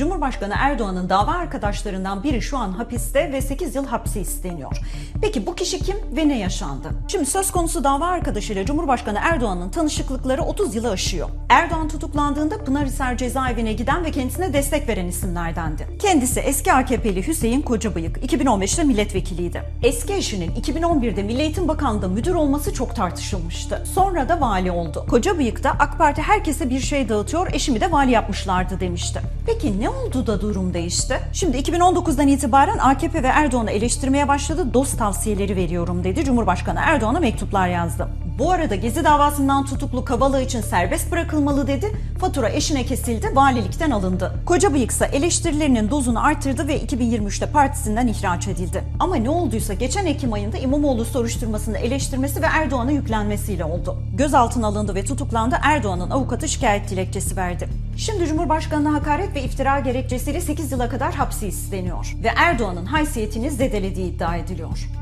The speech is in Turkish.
Cumhurbaşkanı Erdoğan'ın dava arkadaşlarından biri şu an hapiste ve 8 yıl hapsi isteniyor. Peki bu kişi kim ve ne yaşandı? Şimdi söz konusu dava arkadaşıyla Cumhurbaşkanı Erdoğan'ın tanışıklıkları 30 yılı aşıyor. Erdoğan tutuklandığında Pınarhisar cezaevine giden ve kendisine destek veren isimlerdendi. Kendisi eski AKP'li Hüseyin Kocabıyık, 2015'te milletvekiliydi. Eski eşinin 2011'de Milli Eğitim Bakanlığı'nda müdür olması çok tartışılmıştı. Sonra da vali oldu. Kocabıyık da AK Parti herkese bir şey dağıtıyor, eşimi de vali yapmışlardı demişti. Peki ne oldu da durum değişti? Şimdi 2019'dan itibaren AKP ve Erdoğan'ı eleştirmeye başladı, dost tavsiyeleri veriyorum dedi. Cumhurbaşkanı Erdoğan'a mektuplar yazdı. Bu arada Gezi davasından tutuklu Kavala için serbest bırakılmalı dedi. Fatura eşine kesildi, valilikten alındı. Koca ise eleştirilerinin dozunu artırdı ve 2023'te partisinden ihraç edildi. Ama ne olduysa geçen Ekim ayında İmamoğlu soruşturmasını eleştirmesi ve Erdoğan'a yüklenmesiyle oldu. Gözaltına alındı ve tutuklandı. Erdoğan'ın avukatı şikayet dilekçesi verdi. Şimdi Cumhurbaşkanı'na hakaret ve iftira gerekçesiyle 8 yıla kadar hapsi isteniyor ve Erdoğan'ın haysiyetini zedelediği iddia ediliyor.